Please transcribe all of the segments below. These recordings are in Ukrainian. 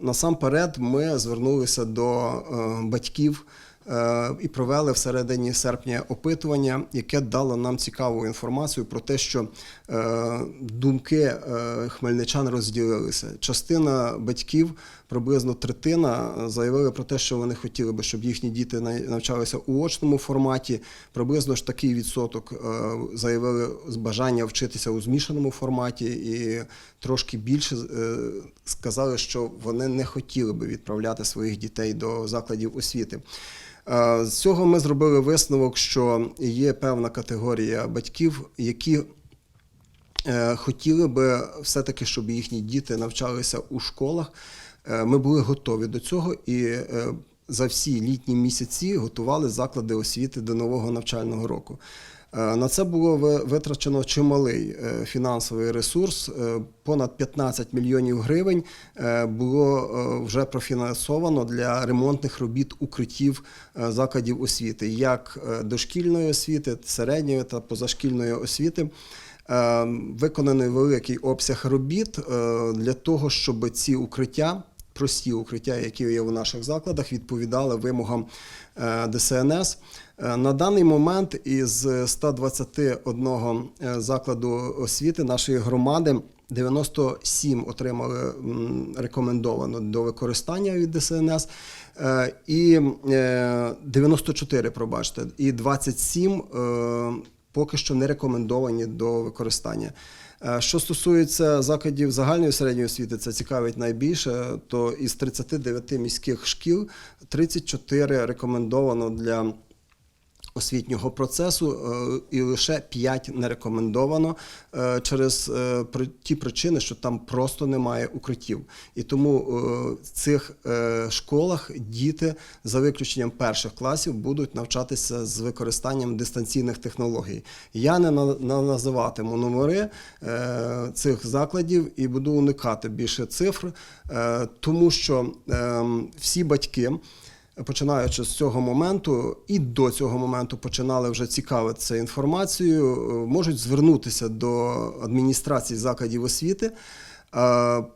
Насамперед, ми звернулися до е, батьків і провели всередині серпня опитування, яке дало нам цікаву інформацію про те, що е, думки е, хмельничан розділилися. Частина батьків, приблизно третина, заявили про те, що вони хотіли би, щоб їхні діти навчалися у очному форматі. Приблизно ж такий відсоток е, заявили з бажання вчитися у змішаному форматі, і трошки більше е, сказали, що вони не хотіли би відправляти своїх дітей до закладів освіти. Е, З цього ми зробили висновок, що є певна категорія батьків, які е, хотіли би все-таки, щоб їхні діти навчалися у школах. Е, Ми були готові до цього і за всі літні місяці готували заклади освіти до нового навчального року. Е, На це було витрачено чималий е, фінансовий ресурс. Е, Понад 15 мільйонів гривень було вже профінансовано для ремонтних робіт укриттів закладів освіти, як дошкільної освіти, середньої та позашкільної освіти. Виконаний великий обсяг робіт для того, щоб ці укриття, прості укриття, які є у наших закладах, відповідали вимогам е, ДСНС. Е, На даний момент із 121 е, закладу освіти нашої громади 97 отримали рекомендовано до використання від ДСНС, і е, 94, пробачте, і 27 е, поки що не рекомендовані до використання. Е, Що стосується закладів загальної середньої освіти, це цікавить найбільше, то із 39 міських шкіл 34 рекомендовано для освітнього процесу, е, і лише 5 не рекомендовано е, через е, ті причини, що там просто немає укриттів. І тому в цих школах діти за виключенням перших класів будуть навчатися з використанням дистанційних технологій. Я не на- на- називатиму номери цих закладів і буду уникати більше цифр, тому що ем, всі батьки починаючи з цього моменту і до цього моменту починали вже цікавитися інформацією, е, можуть звернутися до адміністрації закладів освіти,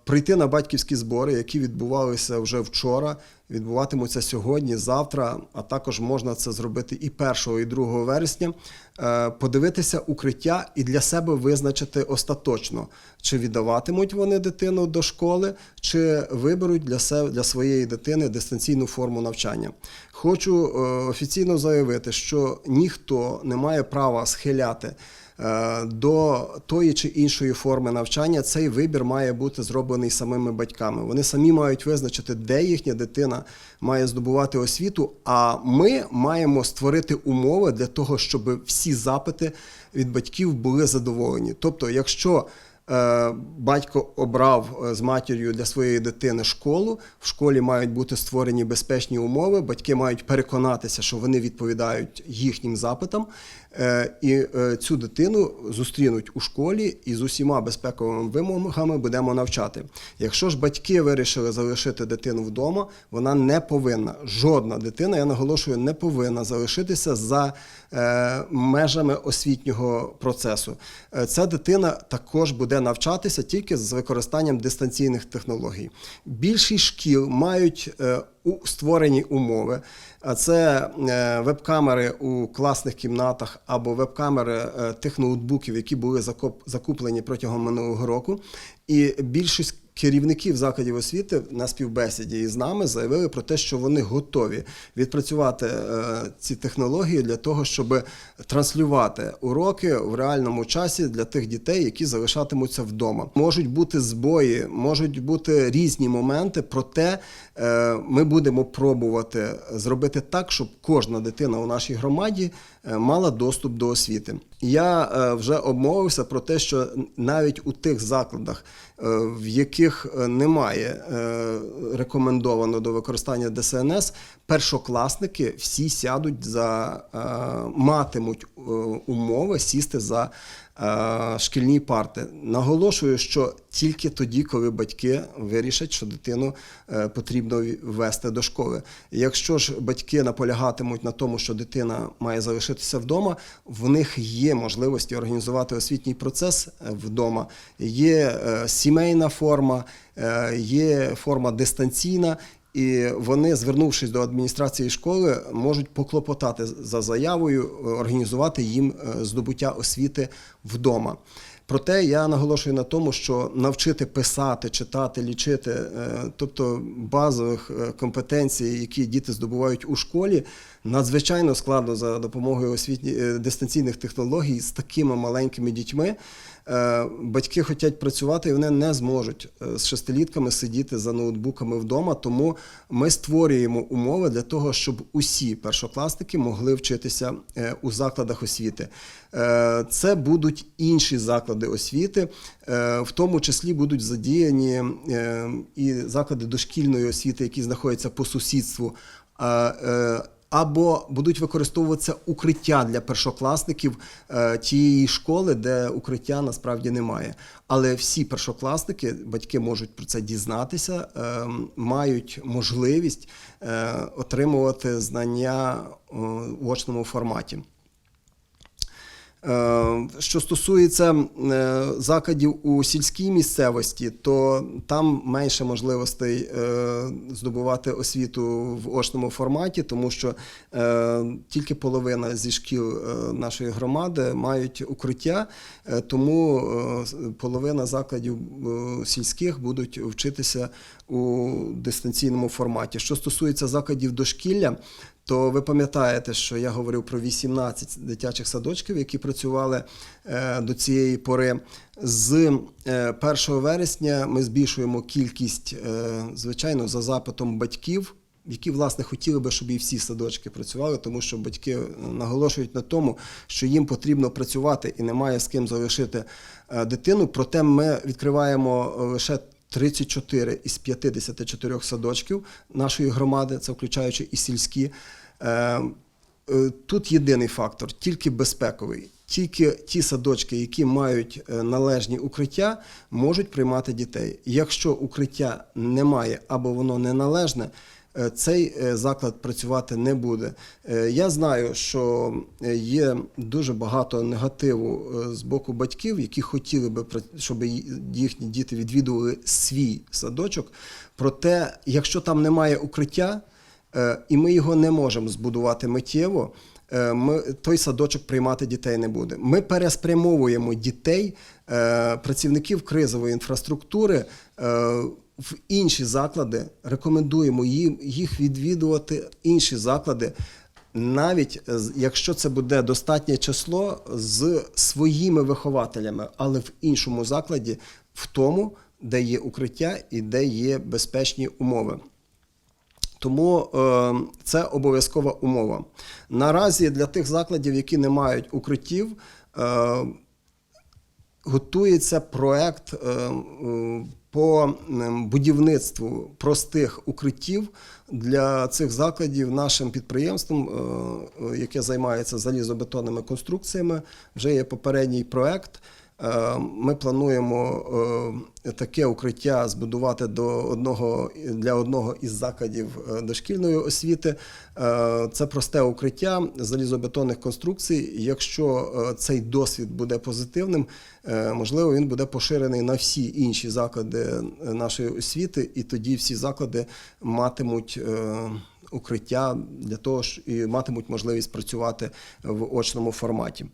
прийти на батьківські збори, які відбувалися вже вчора, відбуватимуться сьогодні, завтра, а також можна це зробити і 1, і 2 вересня, е, подивитися укриття і для себе визначити остаточно, чи віддаватимуть вони дитину до школи, чи виберуть для себе для своєї дитини дистанційну форму навчання. Хочу е, офіційно заявити, що ніхто не має права схиляти. Е, До тої чи іншої форми навчання цей вибір має бути зроблений самими батьками. Вони самі мають визначити, де їхня дитина має здобувати освіту. А ми маємо створити умови для того, щоб всі запити від батьків були задоволені. Тобто, якщо батько обрав е, з матір'ю для своєї дитини школу. В школі мають бути створені безпечні умови. Батьки мають переконатися, що вони відповідають їхнім запитам, е, і е, цю дитину зустрінуть у школі і з усіма безпековими вимогами будемо навчати. Якщо ж батьки вирішили залишити дитину вдома, вона не повинна. Жодна дитина, я наголошую, не повинна залишитися за е, межами освітнього процесу. Е, Ця дитина також буде навчатися тільки з використанням дистанційних технологій. Більшість шкіл мають е, створені умови. А це е, веб-камери у класних кімнатах або веб-камери е, тих ноутбуків, які були закуплені протягом минулого року. І більшість керівників закладів освіти на співбесіді із нами заявили про те, що вони готові відпрацювати е, ці технології для того, щоб транслювати уроки в реальному часі для тих дітей, які залишатимуться вдома. Можуть бути збої, можуть бути різні моменти. Проте е, ми будемо пробувати зробити так, щоб кожна дитина у нашій громаді мала доступ до освіти. Я е, вже обмовився про те, що навіть у тих закладах, е, в яких е, немає е, рекомендовано до використання ДСНС, першокласники всі сядуть за е, матимуть е, умови сісти за е, шкільні парти. Наголошую, що тільки тоді, коли батьки вирішать, що дитину е, потрібно ввести до школи. Якщо ж батьки наполягатимуть на тому, що дитина має залишитися вдома, в них є можливості організувати освітній процес е, вдома. Є е, сімейна форма, е, є форма дистанційна. І вони, звернувшись до адміністрації школи, можуть поклопотати за заявою, е, організувати їм е, здобуття освіти вдома. Проте я наголошую на тому, що навчити писати, читати, лічити, е, тобто базових компетенцій, які діти здобувають у школі, надзвичайно складно за допомогою освітні дистанційних технологій з такими маленькими дітьми. Е, Батьки хочуть працювати, і вони не зможуть е, з шестилітками сидіти за ноутбуками вдома. Тому ми створюємо умови для того, щоб усі першокласники могли вчитися е, у закладах освіти. Це будуть інші заклади освіти, в тому числі будуть задіяні і заклади дошкільної освіти, які знаходяться по сусідству. Е, або будуть використовуватися укриття для першокласників е, тієї школи, де укриття насправді немає. Але всі першокласники, батьки можуть про це дізнатися, е, мають можливість е, отримувати знання е, в очному форматі. Е, Що стосується е, закладів у сільській місцевості, то там менше можливостей е, здобувати освіту в очному форматі, тому що тільки половина зі шкіл нашої громади мають укриття, тому половина закладів сільських будуть вчитися у дистанційному форматі. Що стосується закладів дошкілля, то ви пам'ятаєте, що я говорив про 18 дитячих садочків, які працювали е, до цієї пори. З е, 1 вересня ми збільшуємо кількість, е, звичайно, за запитом батьків. Які власне хотіли би, щоб і всі садочки працювали, тому що батьки наголошують на тому, що їм потрібно працювати і немає з ким залишити е, дитину. Проте ми відкриваємо лише 34 із 54 садочків нашої громади, це включаючи і сільські. Е, е, Тут єдиний фактор, тільки безпековий. Тільки ті садочки, які мають е, належні укриття, можуть приймати дітей. Якщо укриття немає або воно неналежне, цей е, заклад працювати не буде. Е, Я знаю, що е, є дуже багато негативу е, з боку батьків, які хотіли би, щоб їхні діти відвідували свій садочок. Проте, якщо там немає укриття, е, і ми його не можемо збудувати миттєво, е, ми, той садочок приймати дітей не буде. Ми переспрямовуємо дітей, е, працівників кризової інфраструктури. В інші заклади рекомендуємо їм їх відвідувати інші заклади, навіть е, якщо це буде достатнє число з своїми вихователями, але в іншому закладі, в тому, де є укриття і де є безпечні умови. Тому е, це обов'язкова умова. Наразі для тих закладів, які не мають укриттів, е, готується проект по будівництву простих укриттів для цих закладів нашим підприємством, е, е, яке займається залізобетонними конструкціями. Вже є попередній проект. Е, Ми плануємо е, таке укриття збудувати до одного для одного із закладів е, дошкільної освіти. Це просте укриття залізобетонних конструкцій. Якщо цей досвід буде позитивним, можливо, він буде поширений на всі інші заклади нашої освіти, і тоді всі заклади матимуть. Укриття для того, ж і матимуть можливість працювати в очному форматі.